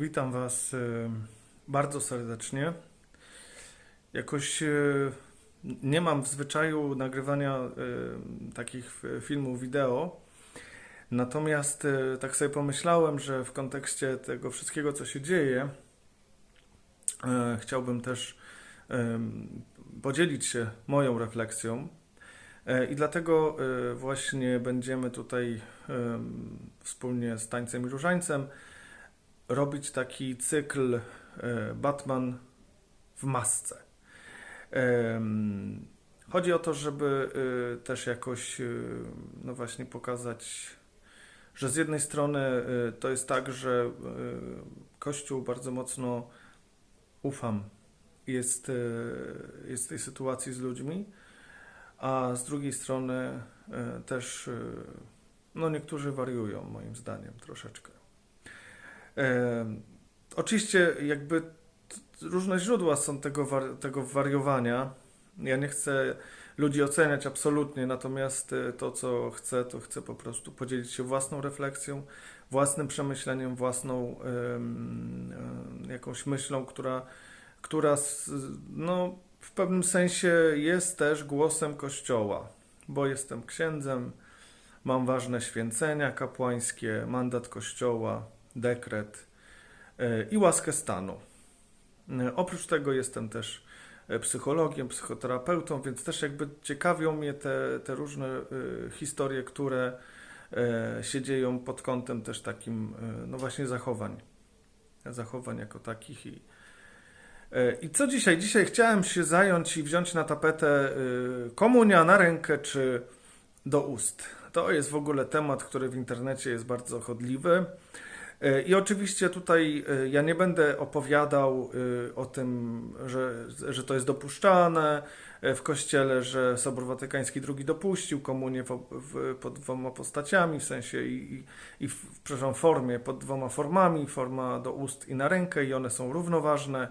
Witam Was y, bardzo serdecznie. Jakoś y, nie mam w zwyczaju nagrywania y, takich filmów wideo. Natomiast tak sobie pomyślałem, że w kontekście tego wszystkiego, co się dzieje, chciałbym też podzielić się moją refleksją. E, I dlatego właśnie będziemy tutaj wspólnie z Tańcem i Różańcem robić taki cykl e, Batman w masce. Chodzi o to, żeby y, też jakoś, y, no właśnie, pokazać, że z jednej strony to jest tak, że Kościół bardzo mocno ufam, jest, jest tej sytuacji z ludźmi, a z drugiej strony też, no niektórzy wariują, moim zdaniem, troszeczkę. E, oczywiście jakby różne źródła są tego, tego wariowania. Ja nie chcę ludzi oceniać absolutnie, natomiast e, to, co chcę, to chcę po prostu podzielić się własną refleksją, własnym przemyśleniem, własną em, jakąś myślą, która, która no, w pewnym sensie jest też głosem Kościoła, bo jestem księdzem, mam ważne święcenia kapłańskie, mandat Kościoła, dekret e, i łaskę stanu. E, Oprócz tego jestem też e, psychologiem, psychoterapeutą, więc też jakby ciekawią mnie te, te różne historie, które się dzieją pod kątem też takim, no właśnie zachowań, zachowań jako takich i i co dzisiaj? Dzisiaj chciałem się zająć i wziąć na tapetę komunia na rękę czy do ust. To jest w ogóle temat, który w internecie jest bardzo chodliwy. E, I oczywiście tutaj e, ja nie będę opowiadał e, o tym, że, że to jest dopuszczane w Kościele, że Sobór Watykański II dopuścił komunię w, w, pod dwoma postaciami, w sensie i, i, w, przepraszam, formie, pod dwoma formami, forma do ust i na rękę i one są równoważne.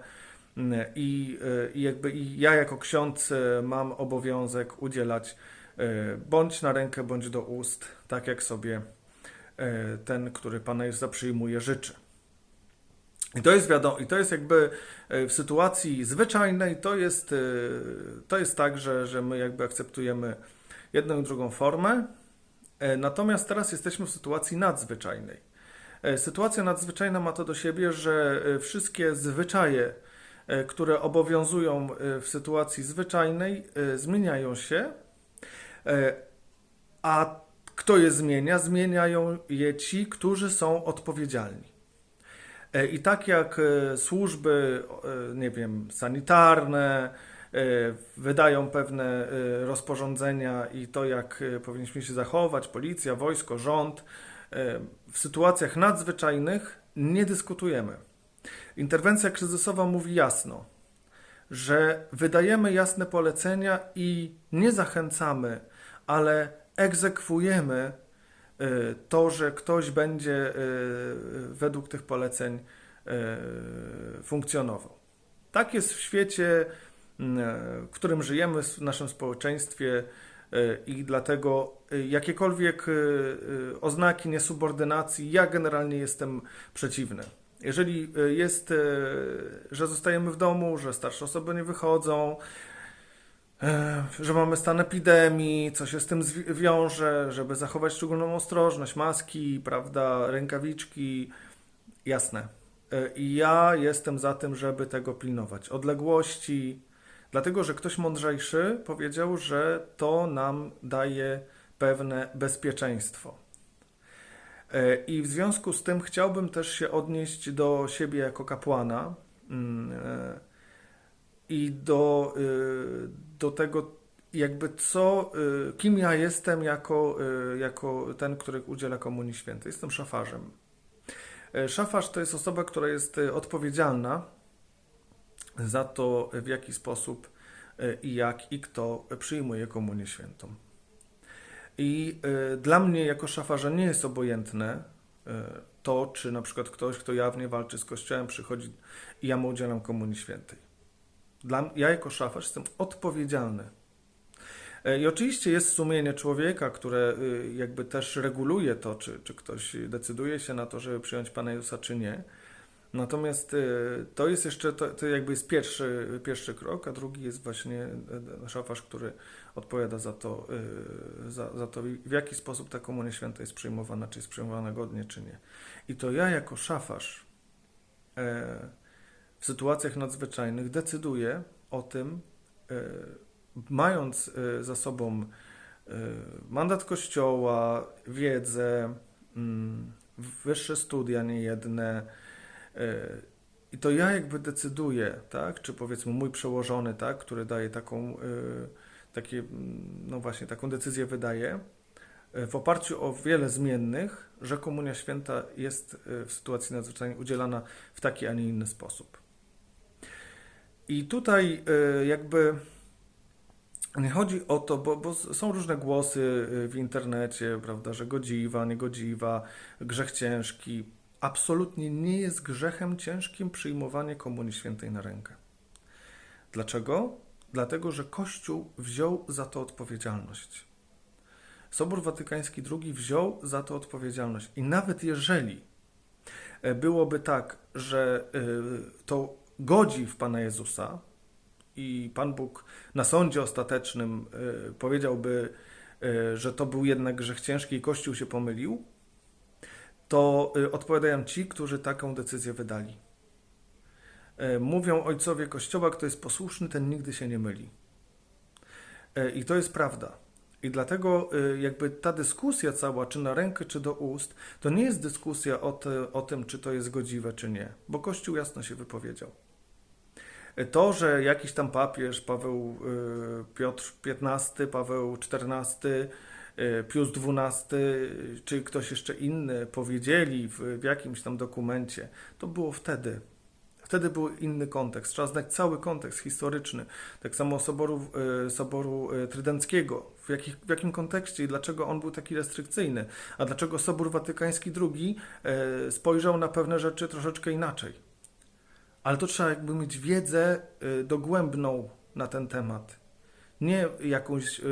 Mm, I, i jakby i ja jako ksiądz mam obowiązek udzielać bądź na rękę, bądź do ust, tak jak sobie ten, który Pana Jezusa przyjmuje, życzy. I to jest wiadomo, i to jest jakby e, w sytuacji zwyczajnej, to jest, e, to jest tak, że, że my jakby akceptujemy jedną i drugą formę, e, natomiast teraz jesteśmy w sytuacji nadzwyczajnej. E, Sytuacja nadzwyczajna ma to do siebie, że e, wszystkie zwyczaje, e, które obowiązują e, w sytuacji zwyczajnej, e, zmieniają się, e, a kto je zmienia? Zmieniają je ci, którzy są odpowiedzialni. E, I tak jak e, służby, e, nie wiem, sanitarne wydają pewne rozporządzenia i to, jak powinniśmy się zachować, policja, wojsko, rząd, w sytuacjach nadzwyczajnych nie dyskutujemy. Interwencja kryzysowa mówi jasno, że wydajemy jasne polecenia i nie zachęcamy, ale egzekwujemy y, to, że ktoś będzie y, według tych poleceń y, funkcjonował. Tak jest w świecie, w którym żyjemy, w naszym społeczeństwie i dlatego jakiekolwiek oznaki niesubordynacji, ja generalnie jestem przeciwny. Jeżeli jest, że zostajemy w domu, że starsze osoby nie wychodzą, że mamy stan epidemii, co się z tym wiąże, żeby zachować szczególną ostrożność, maski, prawda, rękawiczki, jasne. E, I ja jestem za tym, żeby tego pilnować. Odległości, dlatego że ktoś mądrzejszy powiedział, że to nam daje pewne bezpieczeństwo. E, I w związku z tym chciałbym też się odnieść do siebie jako kapłana mm, e, i do, y, do tego, jakby co, y, kim ja jestem jako, y, jako ten, który udziela Komunii Świętej. Jestem szafarzem. E, Szafarz to jest osoba, która jest y, odpowiedzialna za to, w jaki sposób y, i jak i kto przyjmuje Komunię Świętą. I y, dla mnie jako szafarza nie jest obojętne y, to, czy na przykład ktoś, kto jawnie walczy z Kościołem, przychodzi i ja mu udzielam Komunii Świętej. Dla, ja jako szafarz jestem odpowiedzialny. E, I oczywiście jest sumienie człowieka, które y, jakby też reguluje to, czy, czy ktoś decyduje się na to, żeby przyjąć Pana Jezusa, czy nie. Natomiast y, to jest jeszcze, to, to jakby jest pierwszy, pierwszy krok, a drugi jest właśnie y, szafarz, który odpowiada za to, y, za, za to, w jaki sposób ta Komunia Święta jest przyjmowana, czy jest przyjmowana godnie, czy nie. I to ja jako szafarz e, w sytuacjach nadzwyczajnych decyduję o tym, e, mając e, za sobą e, mandat kościoła, wiedzę, mm, wyższe studia niejedne, i to ja jakby decyduję, tak, czy powiedzmy mój przełożony, tak, który daje taką, takie, mm, no właśnie, taką decyzję wydaje, w oparciu o wiele zmiennych, że Komunia Święta jest w sytuacji nadzwyczajnej udzielana w taki, a nie inny sposób. I tutaj e, jakby nie chodzi o to, bo, bo są różne głosy e, w internecie, prawda, że godziwa, niegodziwa, grzech ciężki. Absolutnie nie jest grzechem ciężkim przyjmowanie Komunii Świętej na rękę. Dlaczego? Dlatego, że Kościół wziął za to odpowiedzialność. Sobór Watykański II wziął za to odpowiedzialność. I nawet jeżeli e, byłoby tak, że to godzi w Pana Jezusa i Pan Bóg na sądzie ostatecznym e, powiedziałby, e, że to był jednak grzech ciężki i Kościół się pomylił, to e, odpowiadają ci, którzy taką decyzję wydali. Mówią ojcowie Kościoła, kto jest posłuszny, ten nigdy się nie myli. I to jest prawda. I dlatego jakby ta dyskusja cała, czy na rękę, czy do ust, to nie jest dyskusja o, te, o tym, czy to jest godziwe, czy nie, bo Kościół jasno się wypowiedział. To, że jakiś tam papież, Paweł e, Piotr XV, Paweł XIV, e, Pius XII, czy ktoś jeszcze inny powiedzieli w, w jakimś tam dokumencie, to było wtedy. Wtedy był inny kontekst. Trzeba znać cały kontekst historyczny. Tak samo Soboru, e, Soboru Trydenckiego. W, jakich, w jakim kontekście i dlaczego on był taki restrykcyjny? A dlaczego Sobór Watykański II spojrzał na pewne rzeczy troszeczkę inaczej? Ale to trzeba jakby mieć wiedzę e, dogłębną na ten temat. Nie jakąś e,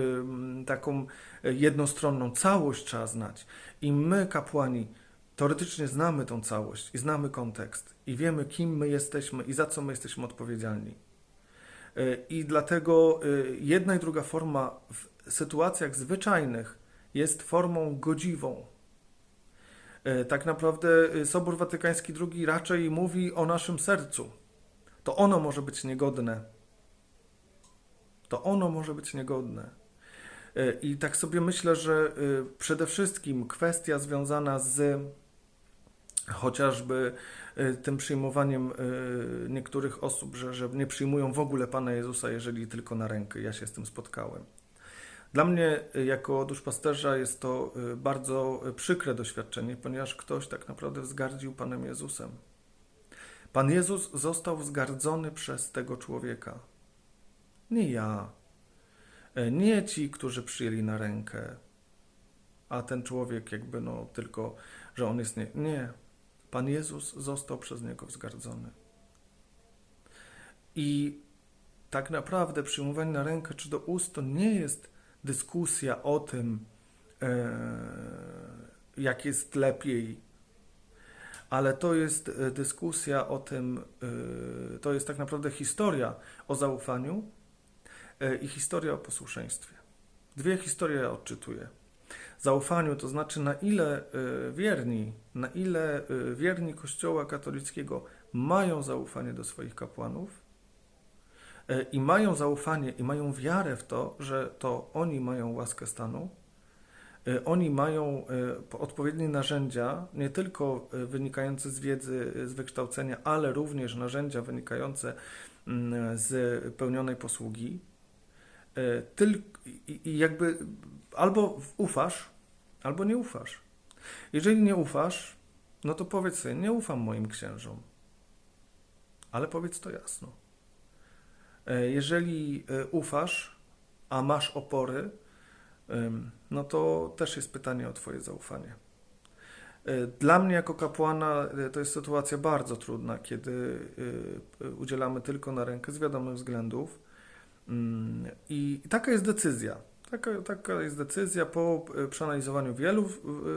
taką jednostronną. Całość trzeba znać. I my, kapłani, teoretycznie znamy tą całość i znamy kontekst i wiemy, kim my jesteśmy i za co my jesteśmy odpowiedzialni. E, I dlatego jedna i druga forma w sytuacjach zwyczajnych jest formą godziwą. E, Tak naprawdę e, Sobór Watykański II raczej mówi o naszym sercu. To ono może być niegodne. To ono może być niegodne. E, I tak sobie myślę, że przede wszystkim kwestia związana z chociażby tym przyjmowaniem niektórych osób, że, że nie przyjmują w ogóle Pana Jezusa, jeżeli tylko na rękę. Ja się z tym spotkałem. Dla mnie, e, jako duszpasterza, jest to e, bardzo e, przykre doświadczenie, ponieważ ktoś tak naprawdę wzgardził Panem Jezusem. Pan Jezus został wzgardzony przez tego człowieka. Nie ja. E, Nie ci, którzy przyjęli na rękę, a ten człowiek jakby no tylko, że on jest nie. Nie. Pan Jezus został przez niego wzgardzony. I tak naprawdę przyjmowanie na rękę czy do ust to nie jest dyskusja o tym, e, jak jest lepiej, ale to jest e, dyskusja o tym, e, to jest tak naprawdę historia o zaufaniu i historia o posłuszeństwie. Dwie historie ja odczytuję. Zaufaniu to znaczy na ile wierni, na ile wierni Kościoła katolickiego mają zaufanie do swoich kapłanów i mają zaufanie i mają wiarę w to, że to oni mają łaskę stanu, e, oni mają e, po- odpowiednie narzędzia, nie tylko e, wynikające z wiedzy, e, z wykształcenia, ale również narzędzia wynikające mm, z pełnionej posługi. E, Tyl, i, I jakby albo ufasz, albo nie ufasz. Jeżeli nie ufasz, no to powiedz sobie, nie ufam moim księżom. Ale powiedz to jasno. E, Jeżeli e, ufasz, a masz opory, no to też jest pytanie o Twoje zaufanie. E, Dla mnie jako kapłana to jest sytuacja bardzo trudna, kiedy udzielamy tylko na rękę z wiadomych względów. Mm, I taka jest decyzja. Taka, taka jest decyzja po przeanalizowaniu wielu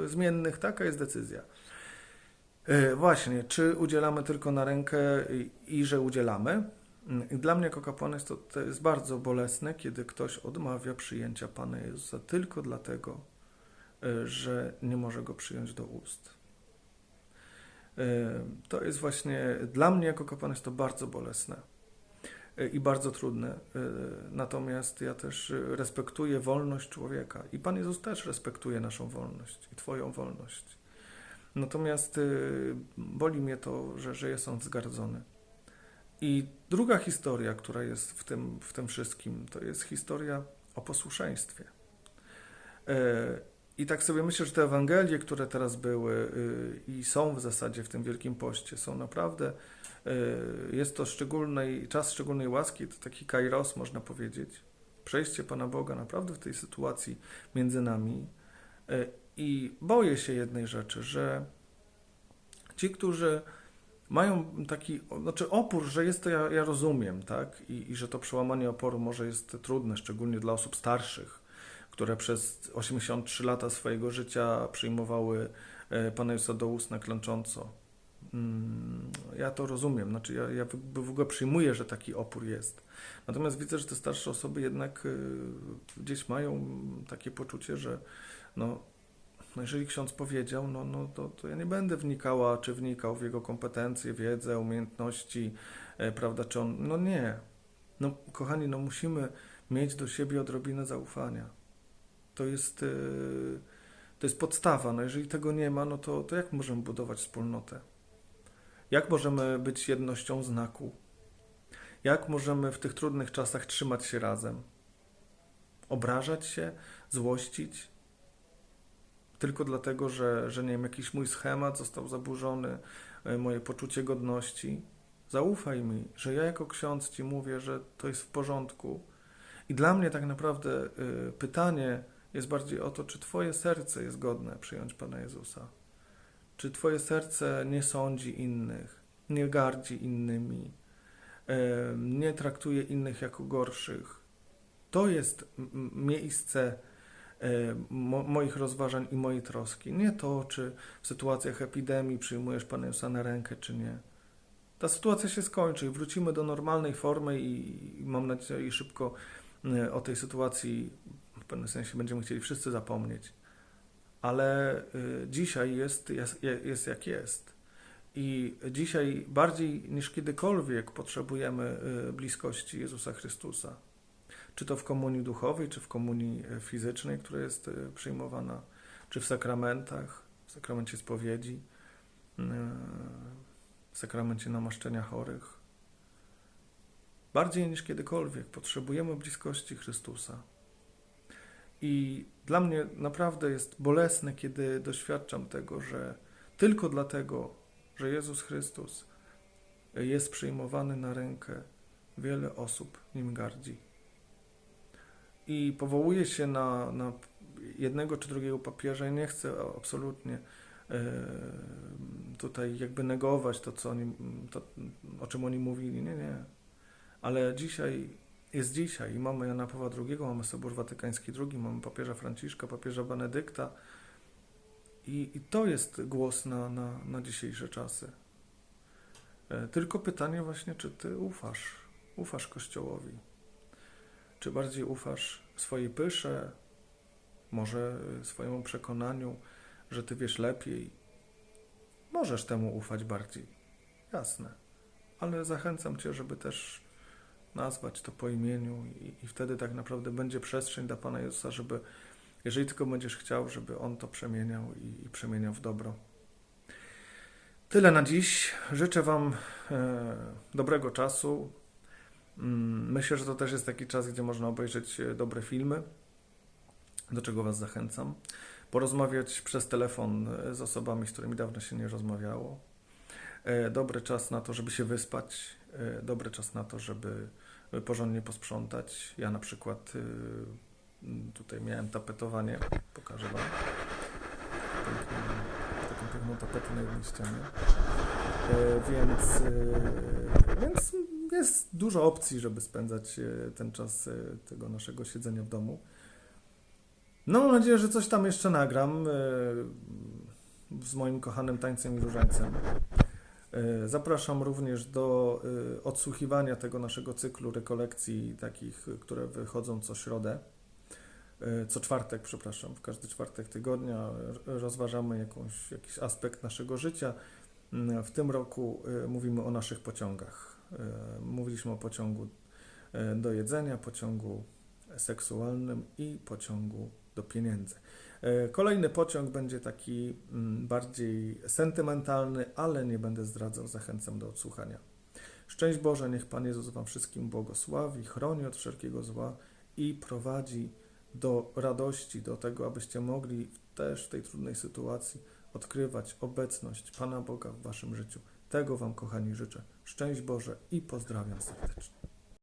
zmiennych, taka jest decyzja. Właśnie, czy udzielamy tylko na rękę i że udzielamy? Dla mnie jako kapłana jest to, to jest bardzo bolesne, kiedy ktoś odmawia przyjęcia Pana Jezusa tylko dlatego, e, że nie może Go przyjąć do ust. E, To jest właśnie, dla mnie jako kapłana jest to bardzo bolesne e, i bardzo trudne. Natomiast ja też respektuję wolność człowieka i Pan Jezus też respektuje naszą wolność i Twoją wolność. Natomiast boli mnie to, że, że jest on wzgardzony. I druga historia, która jest w tym, w tym wszystkim, to jest historia o posłuszeństwie. E, I tak sobie myślę, że te Ewangelie, które teraz były y, i są w zasadzie w tym Wielkim Poście, są naprawdę, y, jest to szczególny czas szczególnej łaski, to taki kairos, można powiedzieć. Przejście Pana Boga naprawdę w tej sytuacji między nami. E, I boję się jednej rzeczy, że ci, którzy mają taki, znaczy opór, że jest to, ja, ja rozumiem, tak? I, I że to przełamanie oporu może jest trudne, szczególnie dla osób starszych, które przez 83 lata swojego życia przyjmowały e, Pana Jezusa do ust klęcząco. Mm, Ja to rozumiem, znaczy ja, ja w ogóle przyjmuję, że taki opór jest. Natomiast widzę, że te starsze osoby jednak y, gdzieś mają takie poczucie, że no, no jeżeli ksiądz powiedział, no, no to, to ja nie będę wnikała, czy wnikał w jego kompetencje, wiedzę, umiejętności, e, prawda, czy on, no nie. No kochani, no musimy mieć do siebie odrobinę zaufania. To jest, e, to jest podstawa, no jeżeli tego nie ma, no to, to jak możemy budować wspólnotę? Jak możemy być jednością znaku? Jak możemy w tych trudnych czasach trzymać się razem? Obrażać się, złościć? Tylko dlatego, że, że nie wiem, jakiś mój schemat został zaburzony, e, moje poczucie godności. Zaufaj mi, że ja jako ksiądz ci mówię, że to jest w porządku. I dla mnie tak naprawdę y, pytanie jest bardziej o to, czy twoje serce jest godne przyjąć Pana Jezusa. Czy twoje serce nie sądzi innych, nie gardzi innymi, e, nie traktuje innych jako gorszych. To jest miejsce mo- moich rozważań i mojej troski. Nie to, czy w sytuacjach epidemii przyjmujesz Pana Jezusa na rękę, czy nie. Ta sytuacja się skończy i wrócimy do normalnej formy i, i mam nadzieję, i szybko e, o tej sytuacji w pewnym sensie będziemy chcieli wszyscy zapomnieć. Ale e, dzisiaj jest, jest, jest jak jest. I dzisiaj bardziej niż kiedykolwiek potrzebujemy e, bliskości Jezusa Chrystusa czy to w komunii duchowej, czy w komunii e, fizycznej, która jest e, przyjmowana, czy w sakramentach, w sakramencie spowiedzi, e, w sakramencie namaszczenia chorych. Bardziej niż kiedykolwiek potrzebujemy bliskości Chrystusa. I dla mnie naprawdę jest bolesne, kiedy doświadczam tego, że tylko dlatego, że Jezus Chrystus jest przyjmowany na rękę, wiele osób nim gardzi i powołuje się na, na jednego czy drugiego papieża i nie chcę absolutnie e, tutaj jakby negować to, co oni, to, o czym oni mówili. Nie, nie. Ale dzisiaj jest dzisiaj i mamy Jana Pawła II, mamy Sobór Watykański II, mamy papieża Franciszka, papieża Benedykta i, i to jest głos na, na, na dzisiejsze czasy. E, Tylko pytanie właśnie, czy ty ufasz, ufasz Kościołowi? Czy bardziej ufasz swojej pysze, może swojemu przekonaniu, że ty wiesz lepiej? Możesz temu ufać bardziej, jasne, ale zachęcam cię, żeby też nazwać to po imieniu i, i wtedy tak naprawdę będzie przestrzeń dla Pana Jezusa, żeby, jeżeli tylko będziesz chciał, żeby On to przemieniał i, i przemieniał w dobro. Tyle na dziś. Życzę Wam e, dobrego czasu, Myślę, że to też jest taki czas, gdzie można obejrzeć e, dobre filmy, do czego Was zachęcam. Porozmawiać przez telefon e, z osobami, z którymi dawno się nie rozmawiało. E, Dobry czas na to, żeby się wyspać. Dobry czas na to, żeby porządnie posprzątać. Ja na przykład tutaj miałem tapetowanie. Pokażę Wam. Taką piękną tapetę na jednej ścianie. Więc, więc jest dużo opcji, żeby spędzać e, ten czas e, tego naszego siedzenia w domu. No, mam nadzieję, że coś tam jeszcze nagram, e, z moim kochanym tańcem i różańcem. Zapraszam również do odsłuchiwania tego naszego cyklu rekolekcji, takich, które wychodzą co środę. Co czwartek, przepraszam, w każdy czwartek tygodnia rozważamy jakąś, jakiś aspekt naszego życia. Mm, W tym roku mówimy o naszych pociągach. E, Mówiliśmy o pociągu e, do jedzenia, pociągu seksualnym i pociągu do pieniędzy. E, Kolejny pociąg będzie taki mm, bardziej sentymentalny, ale nie będę zdradzał, zachęcam do odsłuchania. Szczęść Boże, niech Pan Jezus Wam wszystkim błogosławi, chroni od wszelkiego zła i prowadzi do radości, do tego, abyście mogli też w tej trudnej sytuacji odkrywać obecność Pana Boga w Waszym życiu. Tego Wam, kochani, życzę. Szczęść Boże i pozdrawiam serdecznie.